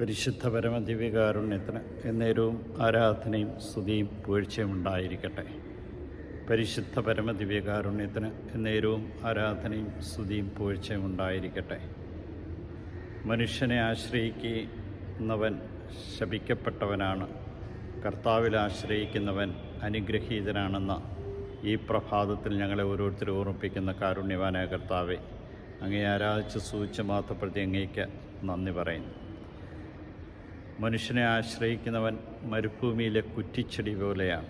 പരിശുദ്ധ പരമദിവ്യകാരുണ്യത്തിന് എന്നേരവും ആരാധനയും സ്തുതിയും പുകഴ്ചയും ഉണ്ടായിരിക്കട്ടെ. പരിശുദ്ധ പരമദിവ്യകാരുണ്യത്തിന് എന്നേരവും ആരാധനയും സ്തുതിയും പുകഴ്ചയും ഉണ്ടായിരിക്കട്ടെ. മനുഷ്യനെ ആശ്രയിക്കുന്നവൻ ശപിക്കപ്പെട്ടവനാണ്. കർത്താവിൽ ആശ്രയിക്കുന്നവൻ അനുഗ്രഹീതനാണെന്ന ഈ പ്രഭാതത്തിൽ ഞങ്ങളെ ഓരോരുത്തരും ഓർമ്മിപ്പിക്കുന്ന കാരുണ്യവാനായ കർത്താവെ അങ്ങേ ആരാധിച്ച് സൂചിച്ച് മാത്രപ്പെടുത്തി അങ്ങേക്ക് നന്ദി പറയുന്നു. മനുഷ്യനെ ആശ്രയിക്കുന്നവൻ മരുഭൂമിയിലെ കുറ്റിച്ചെടി പോലെയാണ്.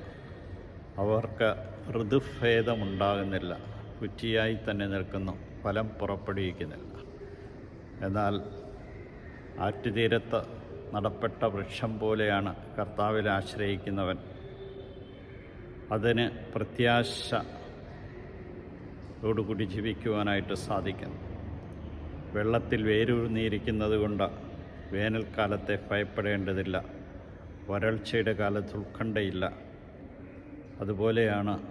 അവർക്ക് ഋതുഭേദമുണ്ടാകുന്നില്ല. കുറ്റിയായി തന്നെ നിൽക്കുന്നു. ഫലം പുറപ്പെടുവിക്കുന്നില്ല. എന്നാൽ ആറ്റുതീരത്ത് നടപ്പെട്ട വൃക്ഷം പോലെയാണ് കർത്താവിൽ ആശ്രയിക്കുന്നവൻ. അതിന് പ്രത്യാശയോടുകൂടി ജീവിക്കുവാനായിട്ട് സാധിക്കുന്നു. വെള്ളത്തിൽ വേരൂർന്നിരിക്കുന്നത് കൊണ്ട് വേനൽക്കാലത്തെ ഭയപ്പെടേണ്ടതില്ല. വരൾച്ചയുടെ കാലത്ത് ഉത്കണ്ഠയില്ല. അതുപോലെയാണ്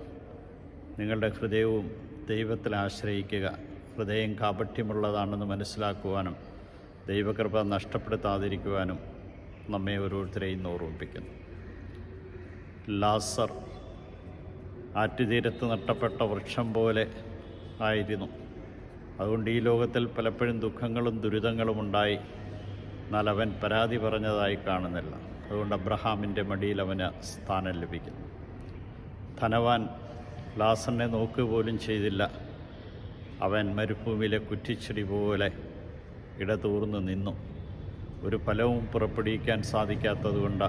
നിങ്ങളുടെ ഹൃദയവും ദൈവത്തിൽ ആശ്രയിക്കുക. ഹൃദയം കാപട്യമുള്ളതാണെന്ന് മനസ്സിലാക്കുവാനും ദൈവകൃപ നഷ്ടപ്പെടുത്താതിരിക്കുവാനും നമ്മെ ഓരോരുത്തരെയും ഓർമ്മിപ്പിക്കുന്നു. ലാസർ ആറ്റുതീരത്ത് നട്ടപ്പെട്ട വൃക്ഷം പോലെ ആയിരുന്നു. അതുകൊണ്ട് ഈ ലോകത്തിൽ പലപ്പോഴും ദുഃഖങ്ങളും ദുരിതങ്ങളും ഉണ്ടായി. എന്നാൽ അവൻ പരാതി പറഞ്ഞതായി കാണുന്നില്ല. അതുകൊണ്ട് അബ്രഹാമിന്റെ മടിയിൽ അവന് സ്ഥാനം ലഭിക്കുന്നു. ധനവാൻ ലാസറിനെ നോക്കുക പോലും ചെയ്തില്ല. അവൻ മരുഭൂമിയിലെ കുറ്റിച്ചെടി പോലെ ഇടതൂർന്ന് നിന്നു. ഒരു ഫലവും പുറപ്പെടുവിക്കാൻ സാധിക്കാത്തതുകൊണ്ട്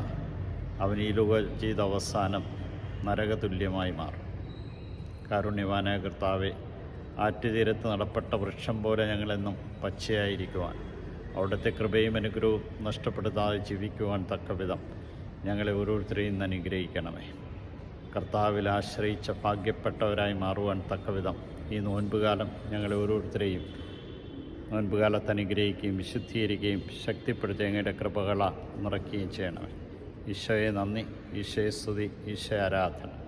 അവൻ ഈ ലോക ചെയ്ത അവസാനം നരകതുല്യമായി മാറും. കാരുണ്യവാനായ കർത്താവെ ആറ്റുതീരത്ത് നടപ്പെട്ട വൃക്ഷം പോലെ ഞങ്ങളെന്നും പച്ചയായിരിക്കുവാൻ അവിടുത്തെ കൃപയും അനുഗ്രഹവും നഷ്ടപ്പെടുത്താതെ ജീവിക്കുവാൻ തക്കവിധം ഞങ്ങളെ ഓരോരുത്തരെയും അനുഗ്രഹിക്കണമേ. കർത്താവിൽ ആശ്രയിച്ച ഭാഗ്യപ്പെട്ടവരായി മാറുവാൻ തക്കവിധം ഈ നോൻപുകാലം ഞങ്ങളെ ഓരോരുത്തരെയും നോൻപുകാലത്ത് അനുഗ്രഹിക്കുകയും വിശുദ്ധീകരിക്കുകയും ശക്തിപ്പെടുത്തി അങ്ങയുടെ കൃപകള നിറയ്ക്കുകയും ചെയ്യണമേ. ഈശോയെ നന്ദി ഈശോയെ സ്തുതി ഈശോ ആരാധന.